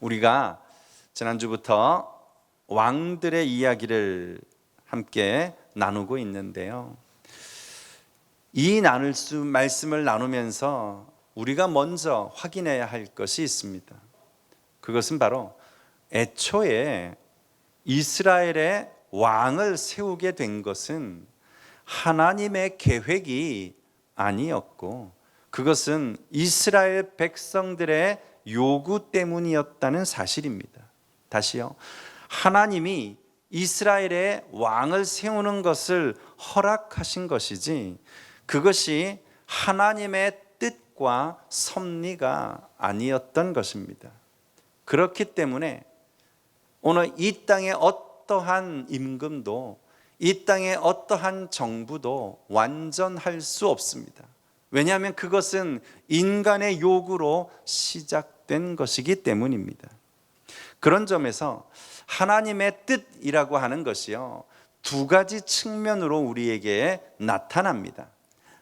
우리가 지난주부터 왕들의 이야기를 함께 나누고 있는데요. 이 나눌 수 말씀을 나누면서 우리가 먼저 확인해야 할 것이 있습니다. 그것은 바로 애초에 이스라엘의 왕을 세우게 된 것은 하나님의 계획이 아니었고 그것은 이스라엘 백성들의 요구 때문이었다는 사실입니다. 다시요. 하나님이 이스라엘의 왕을 세우는 것을 허락하신 것이지 그것이 하나님의 뜻과 섭리가 아니었던 것입니다. 그렇기 때문에 오늘 이 땅의 어떠한 임금도 이 땅의 어떠한 정부도 완전할 수 없습니다. 왜냐하면 그것은 인간의 요구로 시작된 것이기 때문입니다. 그런 점에서 하나님의 뜻이라고 하는 것이요. 두 가지 측면으로 우리에게 나타납니다.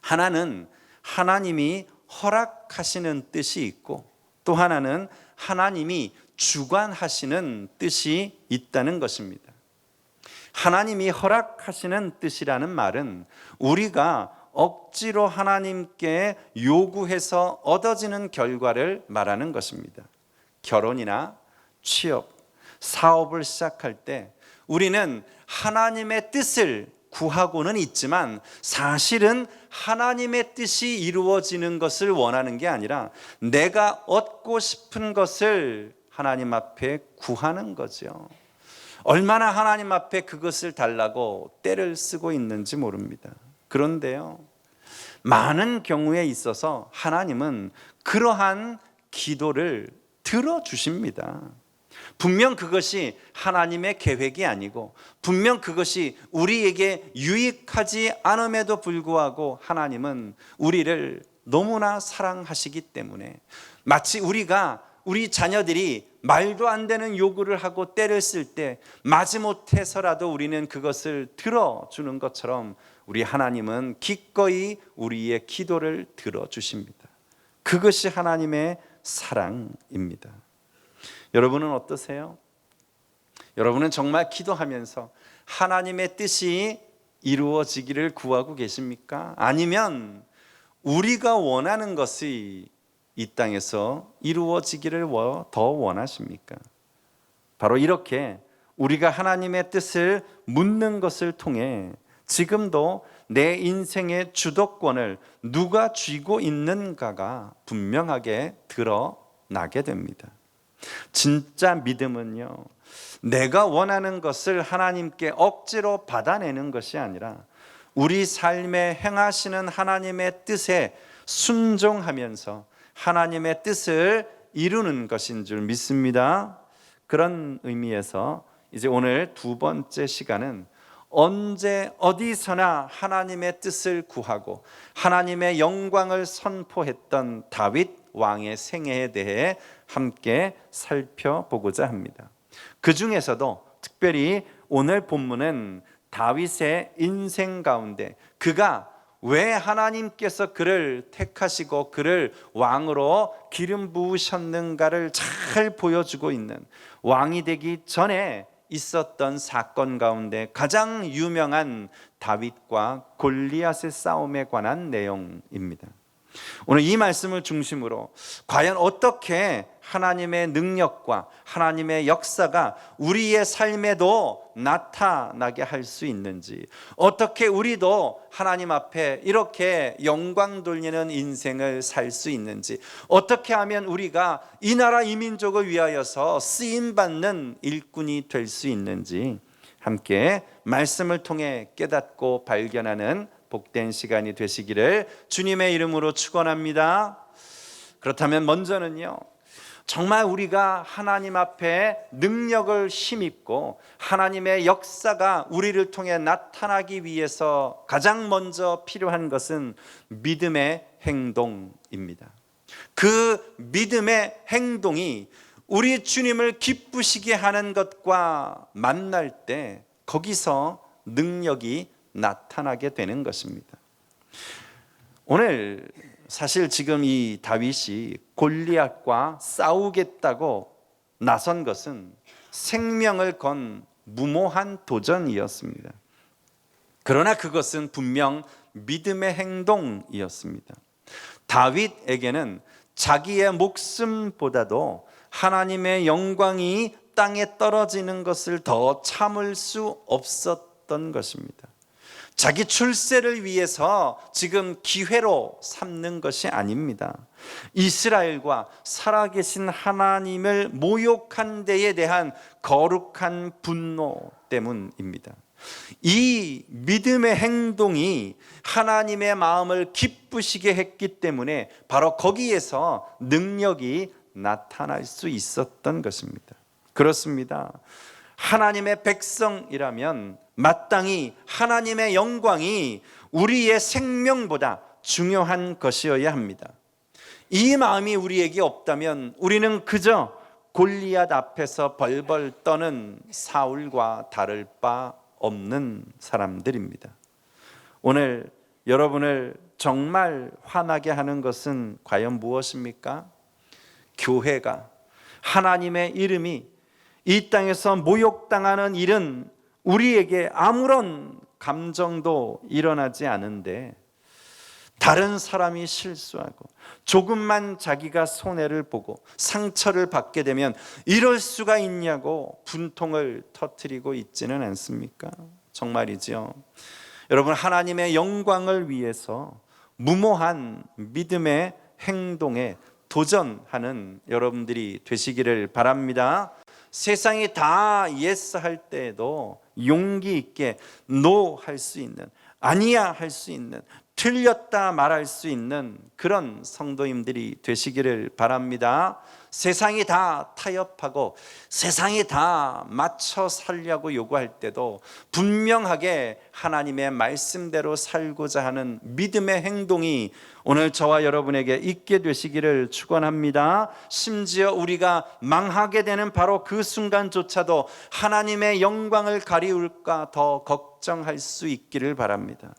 하나는 하나님이 허락하시는 뜻이 있고 또 하나는 하나님이 주관하시는 뜻이 있다는 것입니다. 하나님이 허락하시는 뜻이라는 말은 우리가 억지로 하나님께 요구해서 얻어지는 결과를 말하는 것입니다. 결혼이나 취업, 사업을 시작할 때 우리는 하나님의 뜻을 구하고는 있지만 사실은 하나님의 뜻이 이루어지는 것을 원하는 게 아니라 내가 얻고 싶은 것을 하나님 앞에 구하는 거죠. 얼마나 하나님 앞에 그것을 달라고 때를 쓰고 있는지 모릅니다. 그런데요, 많은 경우에 있어서 하나님은 그러한 기도를 들어주십니다. 분명 그것이 하나님의 계획이 아니고 분명 그것이 우리에게 유익하지 않음에도 불구하고 하나님은 우리를 너무나 사랑하시기 때문에 마치 우리가 우리 자녀들이 말도 안 되는 요구를 하고 때를 쓸 때 마지못해서라도 우리는 그것을 들어주는 것처럼 우리 하나님은 기꺼이 우리의 기도를 들어주십니다. 그것이 하나님의 사랑입니다. 여러분은 어떠세요? 여러분은 정말 기도하면서 하나님의 뜻이 이루어지기를 구하고 계십니까? 아니면 우리가 원하는 것이 이 땅에서 이루어지기를 더 원하십니까? 바로 이렇게 우리가 하나님의 뜻을 묻는 것을 통해 지금도 내 인생의 주도권을 누가 쥐고 있는가가 분명하게 드러나게 됩니다. 진짜 믿음은요, 내가 원하는 것을 하나님께 억지로 받아내는 것이 아니라 우리 삶에 행하시는 하나님의 뜻에 순종하면서 하나님의 뜻을 이루는 것인 줄 믿습니다. 그런 의미에서 이제 오늘 두 번째 시간은 언제 어디서나 하나님의 뜻을 구하고 하나님의 영광을 선포했던 다윗 왕의 생애에 대해 함께 살펴보고자 합니다. 그 중에서도 특별히 오늘 본문은 다윗의 인생 가운데 그가 왜 하나님께서 그를 택하시고 그를 왕으로 기름 부으셨는가를 잘 보여주고 있는 왕이 되기 전에 있었던 사건 가운데 가장 유명한 다윗과 골리앗의 싸움에 관한 내용입니다. 오늘 이 말씀을 중심으로 과연 어떻게 하나님의 능력과 하나님의 역사가 우리의 삶에도 나타나게 할 수 있는지, 어떻게 우리도 하나님 앞에 이렇게 영광 돌리는 인생을 살 수 있는지, 어떻게 하면 우리가 이 나라 이 민족을 위하여서 쓰임 받는 일꾼이 될 수 있는지 함께 말씀을 통해 깨닫고 발견하는 복된 시간이 되시기를 주님의 이름으로 축원합니다. 그렇다면 먼저는요. 정말 우리가 하나님 앞에 능력을 힘입고 하나님의 역사가 우리를 통해 나타나기 위해서 가장 먼저 필요한 것은 믿음의 행동입니다. 그 믿음의 행동이 우리 주님을 기쁘시게 하는 것과 만날 때 거기서 능력이 나타나게 되는 것입니다. 오늘 사실 지금 이 다윗이 골리앗과 싸우겠다고 나선 것은 생명을 건 무모한 도전이었습니다. 그러나 그것은 분명 믿음의 행동이었습니다. 다윗에게는 자기의 목숨보다도 하나님의 영광이 땅에 떨어지는 것을 더 참을 수 없었던 것입니다. 자기 출세를 위해서 지금 기회로 삼는 것이 아닙니다. 이스라엘과 살아계신 하나님을 모욕한 데에 대한 거룩한 분노 때문입니다. 이 믿음의 행동이 하나님의 마음을 기쁘시게 했기 때문에 바로 거기에서 능력이 나타날 수 있었던 것입니다. 그렇습니다. 하나님의 백성이라면 마땅히 하나님의 영광이 우리의 생명보다 중요한 것이어야 합니다. 이 마음이 우리에게 없다면 우리는 그저 골리앗 앞에서 벌벌 떠는 사울과 다를 바 없는 사람들입니다. 오늘 여러분을 정말 화나게 하는 것은 과연 무엇입니까? 교회가 하나님의 이름이 이 땅에서 모욕당하는 일은 우리에게 아무런 감정도 일어나지 않은데 다른 사람이 실수하고 조금만 자기가 손해를 보고 상처를 받게 되면 이럴 수가 있냐고 분통을 터뜨리고 있지는 않습니까? 정말이지요. 여러분 하나님의 영광을 위해서 무모한 믿음의 행동에 도전하는 여러분들이 되시기를 바랍니다. 세상이 다 예스 할 때에도 용기 있게 노 할 수 있는 아니야 할 수 있는 틀렸다 말할 수 있는 그런 성도님들이 되시기를 바랍니다. 세상이 다 타협하고 세상이 다 맞춰 살려고 요구할 때도 분명하게 하나님의 말씀대로 살고자 하는 믿음의 행동이 오늘 저와 여러분에게 있게 되시기를 축원합니다. 심지어 우리가 망하게 되는 바로 그 순간조차도 하나님의 영광을 가리울까 더 걱정할 수 있기를 바랍니다.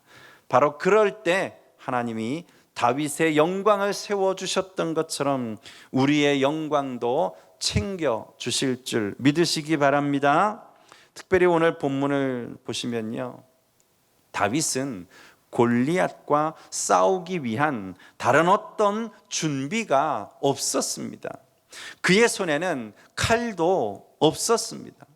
바로 그럴 때 하나님이 다윗의 영광을 세워 주셨던 것처럼 우리의 영광도 챙겨 주실 줄 믿으시기 바랍니다. 특별히 오늘 본문을 보시면요. 다윗은 골리앗과 싸우기 위한 다른 어떤 준비가 없었습니다. 그의 손에는 칼도 없었습니다.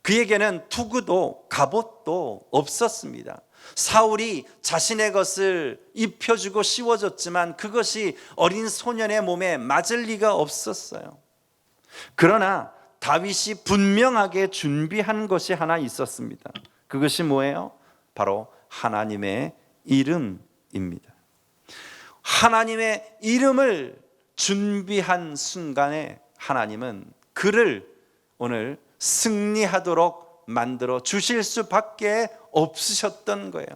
그에게는 투구도 갑옷도 없었습니다. 사울이 자신의 것을 입혀주고 씌워줬지만 그것이 어린 소년의 몸에 맞을 리가 없었어요. 그러나 다윗이 분명하게 준비한 것이 하나 있었습니다. 그것이 뭐예요? 바로 하나님의 이름입니다. 하나님의 이름을 준비한 순간에 하나님은 그를 오늘 승리하도록 만들어 주실 수밖에 없으셨던 거예요.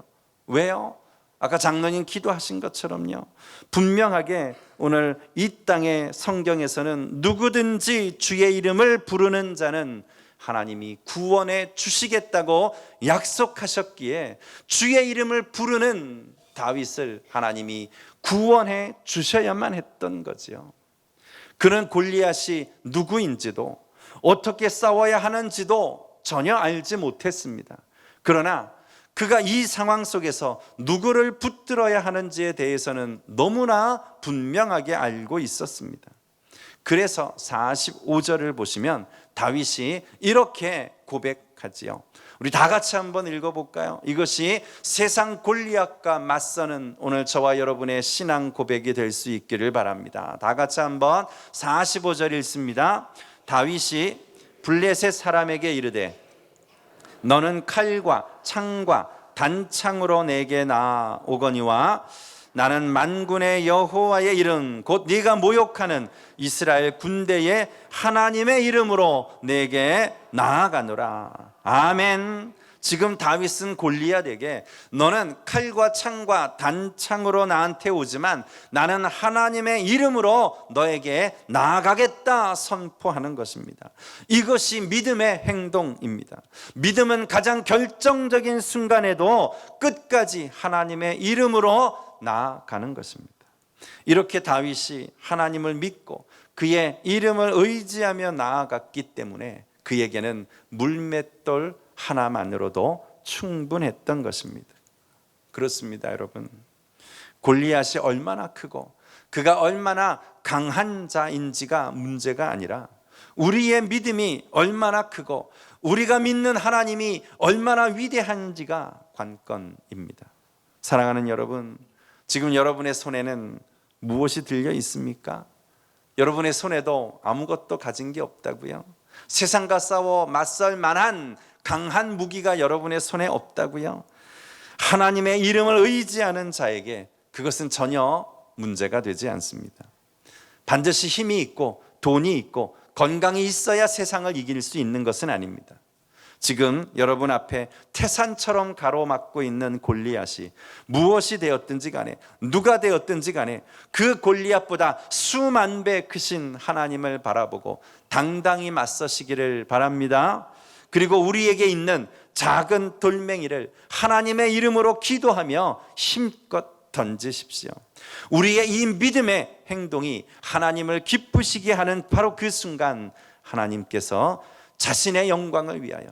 왜요? 아까 장로님 기도하신 것처럼요. 분명하게 오늘 이 땅의 성경에서는 누구든지 주의 이름을 부르는 자는 하나님이 구원해 주시겠다고 약속하셨기에 주의 이름을 부르는 다윗을 하나님이 구원해 주셔야만 했던 거지요. 그는 골리앗이 누구인지도 어떻게 싸워야 하는지도 전혀 알지 못했습니다. 그러나 그가 이 상황 속에서 누구를 붙들어야 하는지에 대해서는 너무나 분명하게 알고 있었습니다. 그래서 45절을 보시면 다윗이 이렇게 고백하지요. 우리 다 같이 한번 읽어볼까요? 이것이 세상 골리앗과 맞서는 오늘 저와 여러분의 신앙 고백이 될 수 있기를 바랍니다. 다 같이 한번 45절 읽습니다. 다윗이 블레셋 사람에게 이르되 너는 칼과 창과 단창으로 내게 나오거니와 나는 만군의 여호와의 이름 곧 네가 모욕하는 이스라엘 군대의 하나님의 이름으로 내게 나아가노라. 아멘 지금 다윗은 골리앗에게 너는 칼과 창과 단창으로 나한테 오지만 나는 하나님의 이름으로 너에게 나아가겠다 선포하는 것입니다. 이것이 믿음의 행동입니다. 믿음은 가장 결정적인 순간에도 끝까지 하나님의 이름으로 나아가는 것입니다. 이렇게 다윗이 하나님을 믿고 그의 이름을 의지하며 나아갔기 때문에 그에게는 물맷돌 하나만으로도 충분했던 것입니다. 그렇습니다, 여러분. 골리앗이 얼마나 크고 그가 얼마나 강한 자인지가 문제가 아니라 우리의 믿음이 얼마나 크고 우리가 믿는 하나님이 얼마나 위대한지가 관건입니다. 사랑하는 여러분, 지금 여러분의 손에는 무엇이 들려 있습니까? 여러분의 손에도 아무것도 가진 게 없다고요. 세상과 싸워 맞설 만한 강한 무기가 여러분의 손에 없다고요. 하나님의 이름을 의지하는 자에게 그것은 전혀 문제가 되지 않습니다. 반드시 힘이 있고 돈이 있고 건강이 있어야 세상을 이길 수 있는 것은 아닙니다. 지금 여러분 앞에 태산처럼 가로막고 있는 골리앗이 무엇이 되었든지 간에 누가 되었든지 간에 그 골리앗보다 수만 배 크신 하나님을 바라보고 당당히 맞서시기를 바랍니다. 그리고 우리에게 있는 작은 돌멩이를 하나님의 이름으로 기도하며 힘껏 던지십시오. 우리의 이 믿음의 행동이 하나님을 기쁘시게 하는 바로 그 순간 하나님께서 자신의 영광을 위하여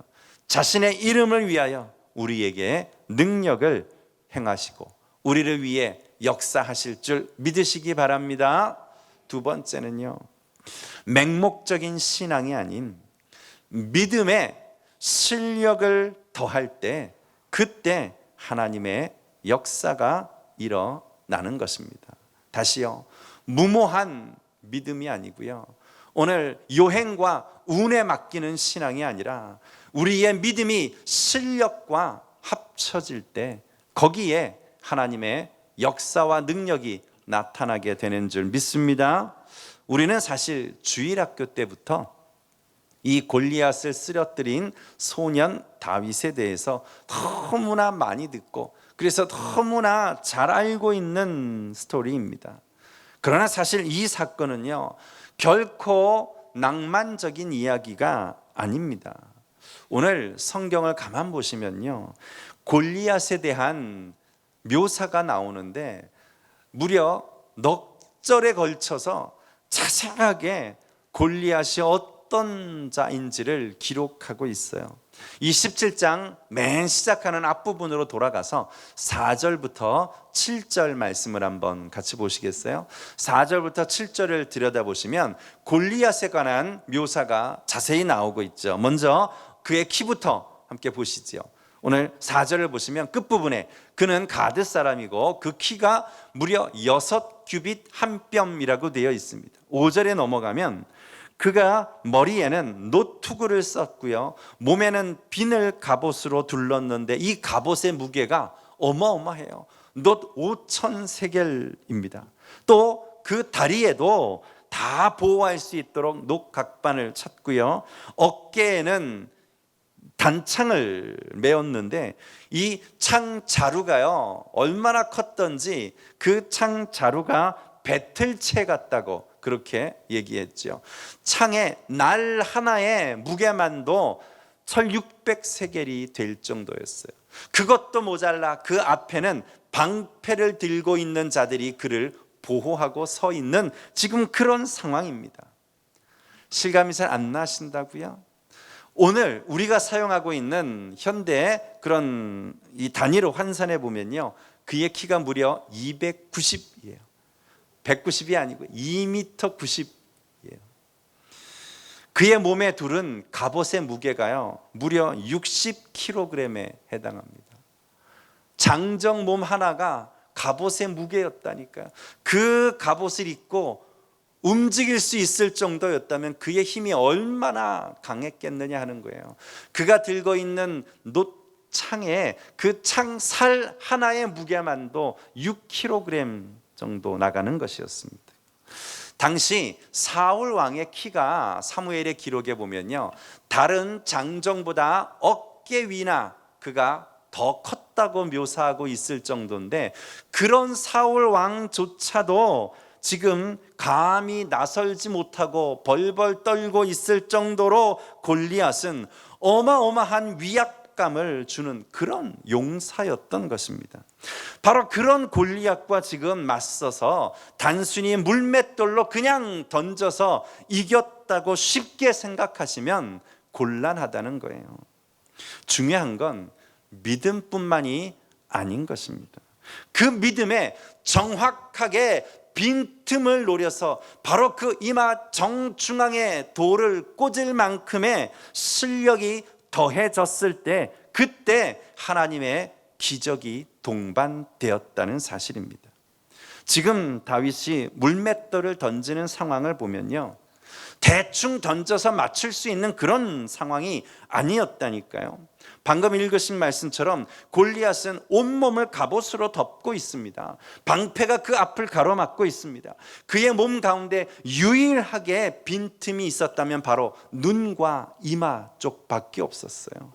자신의 이름을 위하여 우리에게 능력을 행하시고 우리를 위해 역사하실 줄 믿으시기 바랍니다. 두 번째는요. 맹목적인 신앙이 아닌 믿음의 실력을 더할 때 그때 하나님의 역사가 일어나는 것입니다. 다시요. 무모한 믿음이 아니고요. 오늘 요행과 운에 맡기는 신앙이 아니라 우리의 믿음이 실력과 합쳐질 때 거기에 하나님의 역사와 능력이 나타나게 되는 줄 믿습니다. 우리는 사실 주일학교 때부터 이 골리앗을 쓰러뜨린 소년 다윗에 대해서 너무나 많이 듣고 그래서 너무나 잘 알고 있는 스토리입니다. 그러나 사실 이 사건은요 결코 낭만적인 이야기가 아닙니다. 오늘 성경을 가만 보시면요 골리앗에 대한 묘사가 나오는데 무려 넉 절에 걸쳐서 자세하게 골리앗이 어떤 자인지를 기록하고 있어요. 이 17장 맨 시작하는 앞부분으로 돌아가서 4절부터 7절 말씀을 한번 같이 보시겠어요? 4절부터 7절을 들여다보시면 골리앗에 관한 묘사가 자세히 나오고 있죠. 먼저 그의 키부터 함께 보시지요. 오늘 4절을 보시면 끝부분에 그는 가드 사람이고 그 키가 무려 6 규빗 한 뼘이라고 되어 있습니다. 5절에 넘어가면 그가 머리에는 노투구를 썼고요. 몸에는 비늘 갑옷으로 둘렀는데 이 갑옷의 무게가 어마어마해요. 놋 5천 세겔입니다. 또 그 다리에도 다 보호할 수 있도록 녹 각반을 쳤고요. 어깨에는 단창을 메었는데 이 창 자루가요 얼마나 컸던지 그 창 자루가 배틀채 같다고 그렇게 얘기했죠. 창의 날 하나의 무게만도 1600세겔이 될 정도였어요. 그것도 모자라 그 앞에는 방패를 들고 있는 자들이 그를 보호하고 서 있는 지금 그런 상황입니다. 실감이 잘 안 나신다고요? 오늘 우리가 사용하고 있는 현대 그런 이 단위로 환산해 보면요. 그의 키가 무려 290이에요. 190이 아니고 2m 90이에요. 그의 몸에 둘은 갑옷의 무게가요. 무려 60kg에 해당합니다. 장정 몸 하나가 갑옷의 무게였다니까요. 그 갑옷을 입고 움직일 수 있을 정도였다면 그의 힘이 얼마나 강했겠느냐 하는 거예요. 그가 들고 있는 노창에 그 창 살 하나의 무게만도 6kg 정도 나가는 것이었습니다. 당시 사울 왕의 키가 사무엘의 기록에 보면요. 다른 장정보다 어깨 위나 그가 더 컸다고 묘사하고 있을 정도인데 그런 사울 왕조차도 지금 감히 나설지 못하고 벌벌 떨고 있을 정도로 골리앗은 어마어마한 위약 쾌락감을 주는 그런 용사였던 것입니다. 바로 그런 골리앗과 지금 맞서서 단순히 물맷돌로 그냥 던져서 이겼다고 쉽게 생각하시면 곤란하다는 거예요. 중요한 건 믿음뿐만이 아닌 것입니다. 그 믿음에 정확하게 빈틈을 노려서 바로 그 이마 정중앙에 돌을 꽂을 만큼의 실력이 더해졌을 때 그때 하나님의 기적이 동반되었다는 사실입니다. 지금 다윗이 물맷돌을 던지는 상황을 보면요. 대충 던져서 맞출 수 있는 그런 상황이 아니었다니까요. 방금 읽으신 말씀처럼 골리앗은 온몸을 갑옷으로 덮고 있습니다. 방패가 그 앞을 가로막고 있습니다. 그의 몸 가운데 유일하게 빈틈이 있었다면 바로 눈과 이마 쪽밖에 없었어요.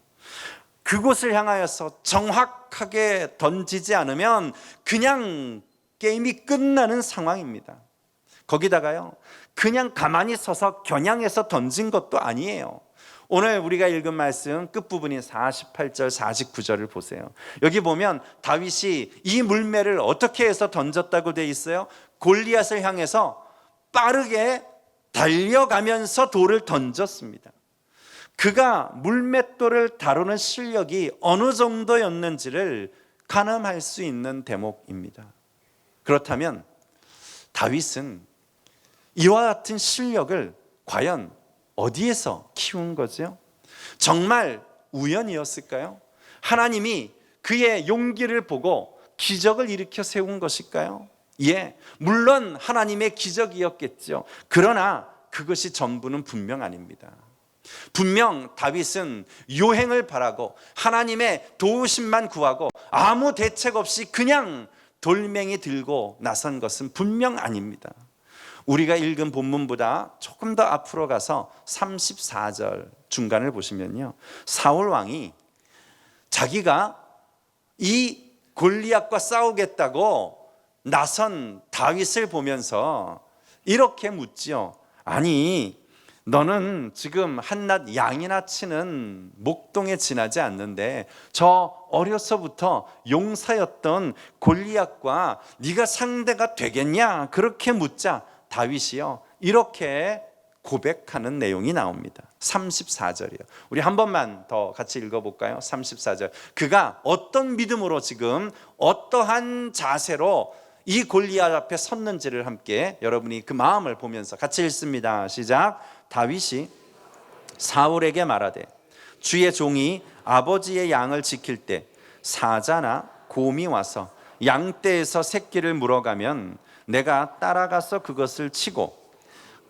그곳을 향하여서 정확하게 던지지 않으면 그냥 게임이 끝나는 상황입니다. 거기다가요, 그냥 가만히 서서 겨냥해서 던진 것도 아니에요. 오늘 우리가 읽은 말씀 끝부분인 48절, 49절을 보세요. 여기 보면 다윗이 이 물매를 어떻게 해서 던졌다고 돼 있어요? 골리앗을 향해서 빠르게 달려가면서 돌을 던졌습니다. 그가 물맷돌을 다루는 실력이 어느 정도였는지를 가늠할 수 있는 대목입니다. 그렇다면 다윗은 이와 같은 실력을 과연 어디에서 키운 거죠? 정말 우연이었을까요? 하나님이 그의 용기를 보고 기적을 일으켜 세운 것일까요? 예, 물론 하나님의 기적이었겠죠. 그러나 그것이 전부는 분명 아닙니다. 분명 다윗은 요행을 바라고 하나님의 도우심만 구하고 아무 대책 없이 그냥 돌멩이 들고 나선 것은 분명 아닙니다. 우리가 읽은 본문보다 조금 더 앞으로 가서 34절 중간을 보시면요. 사울 왕이 자기가 이 골리앗과 싸우겠다고 나선 다윗을 보면서 이렇게 묻지요. 아니, 너는 지금 한낱 양이나 치는 목동에 지나지 않는데 저 어려서부터 용사였던 골리앗과 네가 상대가 되겠냐? 그렇게 묻자 다윗이요. 이렇게 고백하는 내용이 나옵니다. 34절이요. 우리 한 번만 더 같이 읽어볼까요? 34절. 그가 어떤 믿음으로 지금 어떠한 자세로 이 골리앗 앞에 섰는지를 함께 여러분이 그 마음을 보면서 같이 읽습니다. 시작. 다윗이 사울에게 말하되 주의 종이 아버지의 양을 지킬 때 사자나 곰이 와서 양떼에서 새끼를 물어가면 내가 따라가서 그것을 치고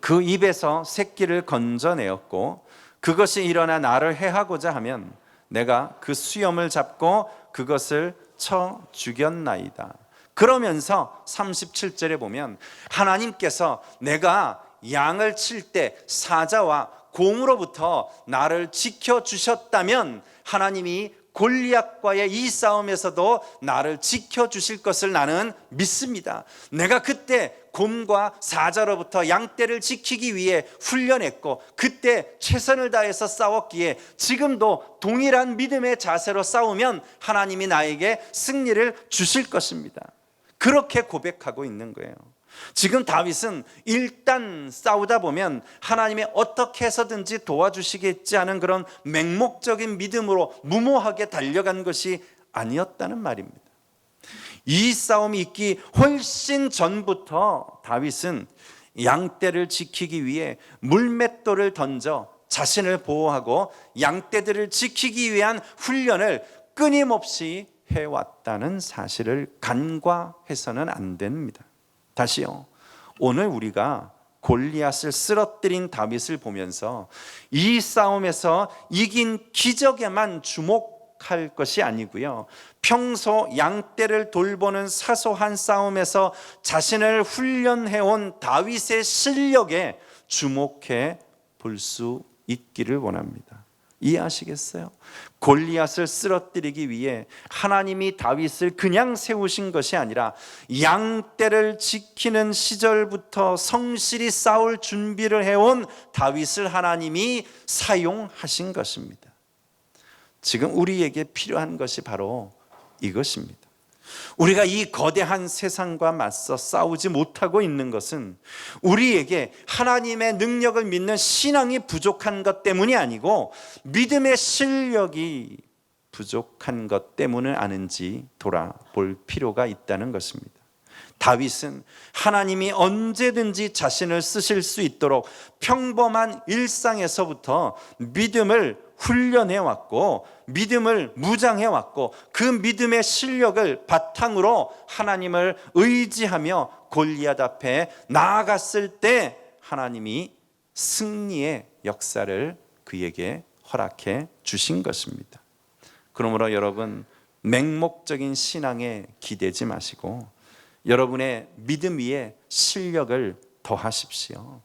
그 입에서 새끼를 건져내었고 그것이 일어나 나를 해하고자 하면 내가 그 수염을 잡고 그것을 쳐 죽였나이다. 그러면서 37절에 보면 하나님께서 내가 양을 칠 때 사자와 곰으로부터 나를 지켜 주셨다면 하나님이 골리앗과의 이 싸움에서도 나를 지켜 주실 것을 나는 믿습니다. 내가 그때 곰과 사자로부터 양떼를 지키기 위해 훈련했고 그때 최선을 다해서 싸웠기에 지금도 동일한 믿음의 자세로 싸우면 하나님이 나에게 승리를 주실 것입니다. 그렇게 고백하고 있는 거예요. 지금 다윗은 일단 싸우다 보면 하나님이 어떻게 해서든지 도와주시겠지 하는 그런 맹목적인 믿음으로 무모하게 달려간 것이 아니었다는 말입니다. 이 싸움이 있기 훨씬 전부터 다윗은 양떼를 지키기 위해 물맷돌을 던져 자신을 보호하고 양떼들을 지키기 위한 훈련을 끊임없이 해왔다는 사실을 간과해서는 안 됩니다. 다시요. 오늘 우리가 골리앗을 쓰러뜨린 다윗을 보면서 이 싸움에서 이긴 기적에만 주목할 것이 아니고요. 평소 양떼를 돌보는 사소한 싸움에서 자신을 훈련해 온 다윗의 실력에 주목해 볼 수 있기를 원합니다. 이해하시겠어요? 골리앗을 쓰러뜨리기 위해 하나님이 다윗을 그냥 세우신 것이 아니라 양떼를 지키는 시절부터 성실히 싸울 준비를 해온 다윗을 하나님이 사용하신 것입니다. 지금 우리에게 필요한 것이 바로 이것입니다. 우리가 이 거대한 세상과 맞서 싸우지 못하고 있는 것은 우리에게 하나님의 능력을 믿는 신앙이 부족한 것 때문이 아니고 믿음의 실력이 부족한 것 때문은 아는지 돌아볼 필요가 있다는 것입니다. 다윗은 하나님이 언제든지 자신을 쓰실 수 있도록 평범한 일상에서부터 믿음을 훈련해 왔고 믿음을 무장해 왔고 그 믿음의 실력을 바탕으로 하나님을 의지하며 골리앗 앞에 나아갔을 때 하나님이 승리의 역사를 그에게 허락해 주신 것입니다. 그러므로 여러분 맹목적인 신앙에 기대지 마시고 여러분의 믿음 위에 실력을 더하십시오.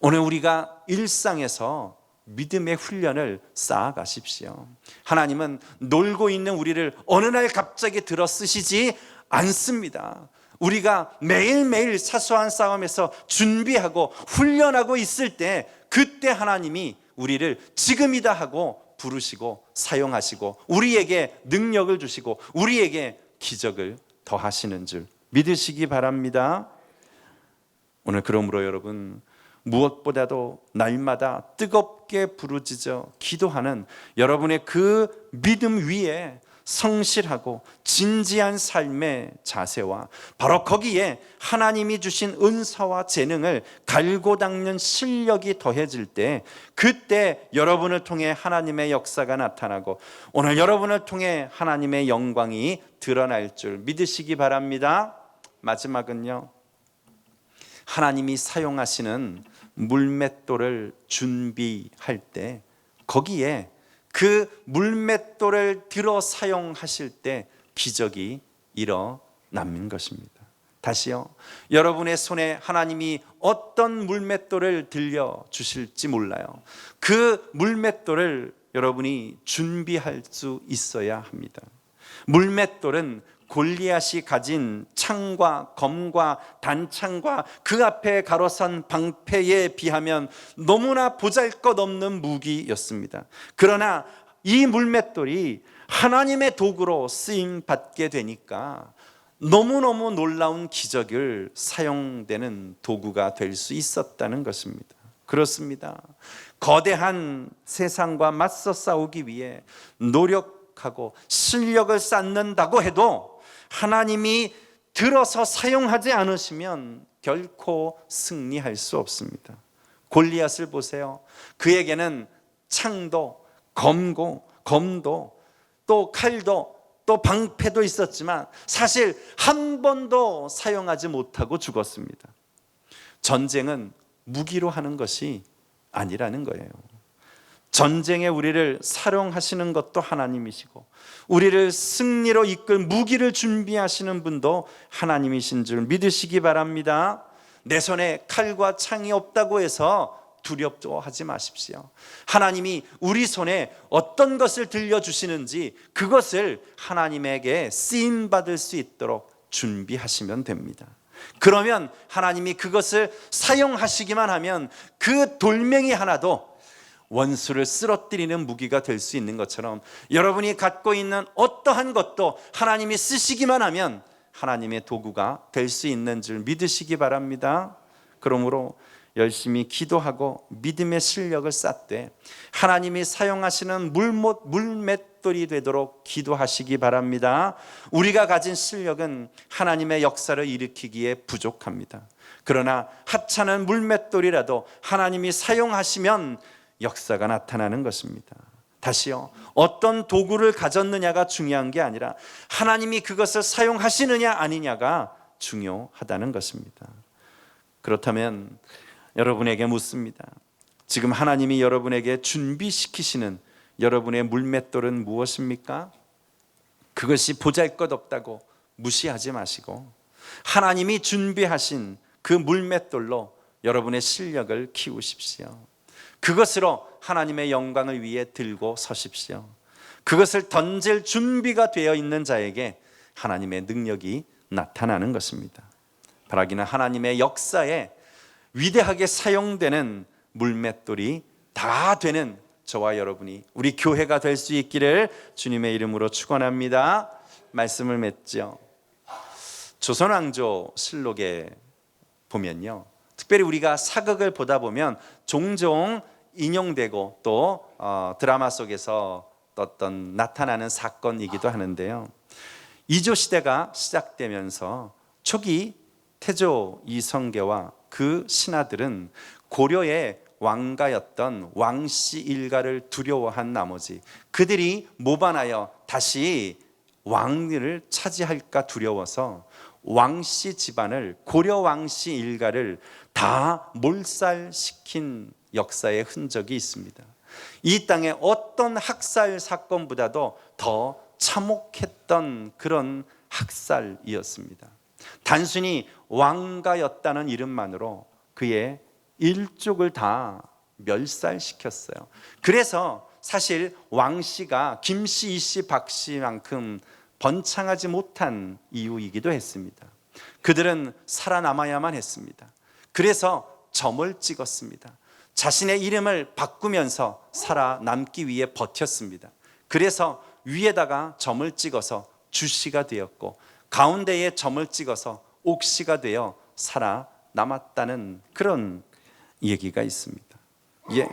오늘 우리가 일상에서 믿음의 훈련을 쌓아가십시오. 하나님은 놀고 있는 우리를 어느 날 갑자기 들어 쓰시지 않습니다. 우리가 매일매일 사소한 싸움에서 준비하고 훈련하고 있을 때 그때 하나님이 우리를 지금이다 하고 부르시고 사용하시고 우리에게 능력을 주시고 우리에게 기적을 더하시는 줄 믿으시기 바랍니다. 오늘 그러므로 여러분 무엇보다도 날마다 뜨겁게 부르짖어 기도하는 여러분의 그 믿음 위에 성실하고 진지한 삶의 자세와 바로 거기에 하나님이 주신 은사와 재능을 갈고 닦는 실력이 더해질 때 그때 여러분을 통해 하나님의 역사가 나타나고 오늘 여러분을 통해 하나님의 영광이 드러날 줄 믿으시기 바랍니다. 마지막은요. 하나님이 사용하시는 물맷돌을 준비할 때 거기에 그 물맷돌을 들어 사용하실 때 기적이 일어나는 것입니다. 다시요. 여러분의 손에 하나님이 어떤 물맷돌을 들려 주실지 몰라요. 그 물맷돌을 여러분이 준비할 수 있어야 합니다. 물맷돌은 골리앗이 가진 창과 검과 단창과 그 앞에 가로선 방패에 비하면 너무나 보잘것없는 무기였습니다. 그러나 이 물맷돌이 하나님의 도구로 쓰임 받게 되니까 너무너무 놀라운 기적을 사용되는 도구가 될 수 있었다는 것입니다. 그렇습니다. 거대한 세상과 맞서 싸우기 위해 노력하고 실력을 쌓는다고 해도 하나님이 들어서 사용하지 않으시면 결코 승리할 수 없습니다. 골리앗을 보세요. 그에게는 창도 검고 검도 또 칼도 또 방패도 있었지만 사실 한 번도 사용하지 못하고 죽었습니다. 전쟁은 무기로 하는 것이 아니라는 거예요. 전쟁에 우리를 사용하시는 것도 하나님이시고 우리를 승리로 이끌 무기를 준비하시는 분도 하나님이신 줄 믿으시기 바랍니다. 내 손에 칼과 창이 없다고 해서 두렵도하지 마십시오. 하나님이 우리 손에 어떤 것을 들려주시는지 그것을 하나님에게 쓰임 받을 수 있도록 준비하시면 됩니다. 그러면 하나님이 그것을 사용하시기만 하면 그 돌멩이 하나도 원수를 쓰러뜨리는 무기가 될 수 있는 것처럼 여러분이 갖고 있는 어떠한 것도 하나님이 쓰시기만 하면 하나님의 도구가 될 수 있는 줄 믿으시기 바랍니다. 그러므로 열심히 기도하고 믿음의 실력을 쌓되 하나님이 사용하시는 물못 물맷돌이 되도록 기도하시기 바랍니다. 우리가 가진 실력은 하나님의 역사를 일으키기에 부족합니다. 그러나 하찮은 물맷돌이라도 하나님이 사용하시면 역사가 나타나는 것입니다. 다시요. 어떤 도구를 가졌느냐가 중요한 게 아니라 하나님이 그것을 사용하시느냐 아니냐가 중요하다는 것입니다. 그렇다면 여러분에게 묻습니다. 지금 하나님이 여러분에게 준비시키시는 여러분의 물맷돌은 무엇입니까? 그것이 보잘 것 없다고 무시하지 마시고 하나님이 준비하신 그 물맷돌로 여러분의 실력을 키우십시오. 그것으로 하나님의 영광을 위해 들고 서십시오. 그것을 던질 준비가 되어 있는 자에게 하나님의 능력이 나타나는 것입니다. 바라기는 하나님의 역사에 위대하게 사용되는 물맷돌이 다 되는 저와 여러분이 우리 교회가 될 수 있기를 주님의 이름으로 축원합니다. 말씀을 맺죠. 조선왕조 실록에 보면요. 특별히 우리가 사극을 보다 보면 종종 인용되고 또 어, 드라마 속에서 어떤 나타나는 사건이기도 하는데요. 이조 시대가 시작되면서 초기 태조 이성계와 그 신하들은 고려의 왕가였던 왕씨 일가를 두려워한 나머지 그들이 모반하여 다시 왕위를 차지할까 두려워서 왕씨 집안을 고려 왕씨 일가를 다 몰살시킨 역사의 흔적이 있습니다. 이 땅에 어떤 학살 사건보다도 더 참혹했던 그런 학살이었습니다. 단순히 왕가였다는 이름만으로 그의 일족을 다 멸살시켰어요. 그래서 사실 왕 씨가 김 씨, 이 씨, 박 씨만큼 번창하지 못한 이유이기도 했습니다. 그들은 살아남아야만 했습니다. 그래서 점을 찍었습니다. 자신의 이름을 바꾸면서 살아남기 위해 버텼습니다. 그래서 위에다가 점을 찍어서 주씨가 되었고 가운데에 점을 찍어서 옥씨가 되어 살아남았다는 그런 얘기가 있습니다. 예,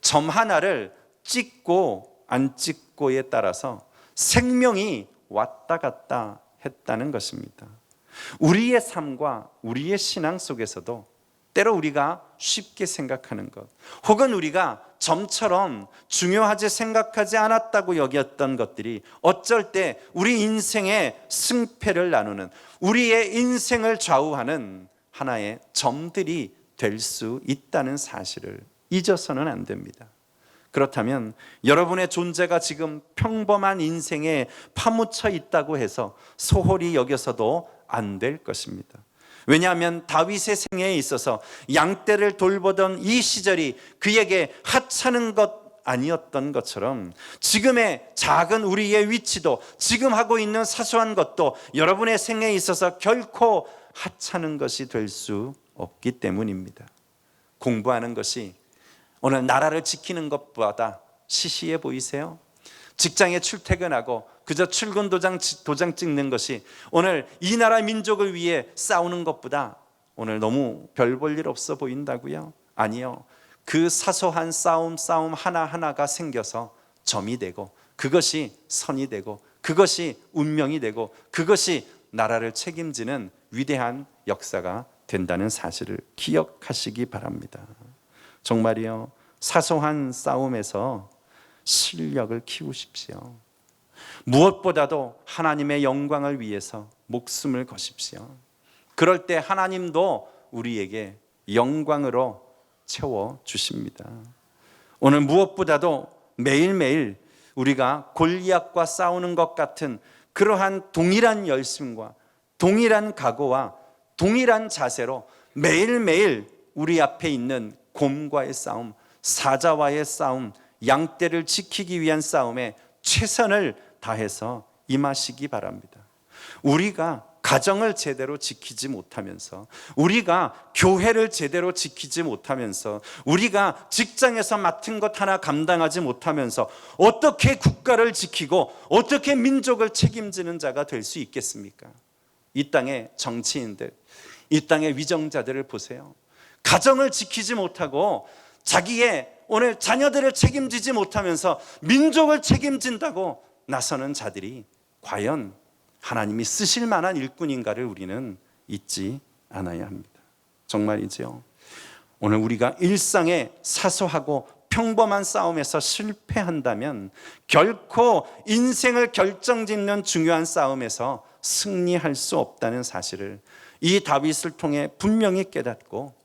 점 하나를 찍고 안 찍고에 따라서 생명이 왔다 갔다 했다는 것입니다. 우리의 삶과 우리의 신앙 속에서도 때로 우리가 쉽게 생각하는 것, 혹은 우리가 점처럼 중요하지 생각하지 않았다고 여겼던 것들이 어쩔 때 우리 인생의 승패를 나누는 우리의 인생을 좌우하는 하나의 점들이 될 수 있다는 사실을 잊어서는 안 됩니다. 그렇다면 여러분의 존재가 지금 평범한 인생에 파묻혀 있다고 해서 소홀히 여겨서도 안 될 것입니다. 왜냐하면 다윗의 생애에 있어서 양떼를 돌보던 이 시절이 그에게 하찮은 것 아니었던 것처럼 지금의 작은 우리의 위치도 지금 하고 있는 사소한 것도 여러분의 생애에 있어서 결코 하찮은 것이 될 수 없기 때문입니다. 공부하는 것이 오늘 나라를 지키는 것보다 시시해 보이세요? 직장에 출퇴근하고 그저 출근 도장, 도장 찍는 것이 오늘 이 나라 민족을 위해 싸우는 것보다 오늘 너무 별 볼 일 없어 보인다고요? 아니요. 그 사소한 싸움, 싸움 하나하나가 생겨서 점이 되고 그것이 선이 되고 그것이 운명이 되고 그것이 나라를 책임지는 위대한 역사가 된다는 사실을 기억하시기 바랍니다. 정말이요. 사소한 싸움에서 실력을 키우십시오. 무엇보다도 하나님의 영광을 위해서 목숨을 거십시오. 그럴 때 하나님도 우리에게 영광으로 채워 주십니다. 오늘 무엇보다도 매일매일 우리가 골리앗과 싸우는 것 같은 그러한 동일한 열심과 동일한 각오와 동일한 자세로 매일매일 우리 앞에 있는 곰과의 싸움, 사자와의 싸움, 양떼를 지키기 위한 싸움에 최선을 다해서 임하시기 바랍니다. 우리가 가정을 제대로 지키지 못하면서 우리가 교회를 제대로 지키지 못하면서 우리가 직장에서 맡은 것 하나 감당하지 못하면서 어떻게 국가를 지키고 어떻게 민족을 책임지는 자가 될 수 있겠습니까? 이 땅의 정치인들, 이 땅의 위정자들을 보세요. 가정을 지키지 못하고 자기의 오늘 자녀들을 책임지지 못하면서 민족을 책임진다고 나서는 자들이 과연 하나님이 쓰실 만한 일꾼인가를 우리는 잊지 않아야 합니다. 정말이지요. 오늘 우리가 일상의 사소하고 평범한 싸움에서 실패한다면 결코 인생을 결정짓는 중요한 싸움에서 승리할 수 없다는 사실을 이 다윗을 통해 분명히 깨닫고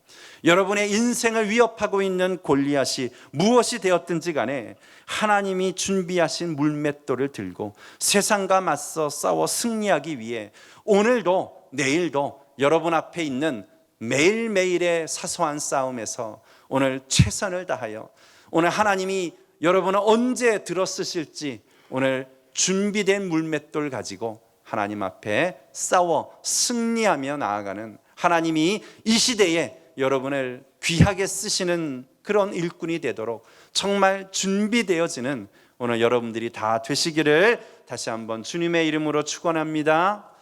여러분의 인생을 위협하고 있는 골리앗이 무엇이 되었든지 간에 하나님이 준비하신 물맷돌을 들고 세상과 맞서 싸워 승리하기 위해 오늘도 내일도 여러분 앞에 있는 매일매일의 사소한 싸움에서 오늘 최선을 다하여 오늘 하나님이 여러분을 언제 들어쓰실지 오늘 준비된 물맷돌 가지고 하나님 앞에 싸워 승리하며 나아가는 하나님이 이 시대에 여러분을 귀하게 쓰시는 그런 일꾼이 되도록 정말 준비되어지는 오늘 여러분들이 다 되시기를 다시 한번 주님의 이름으로 축원합니다.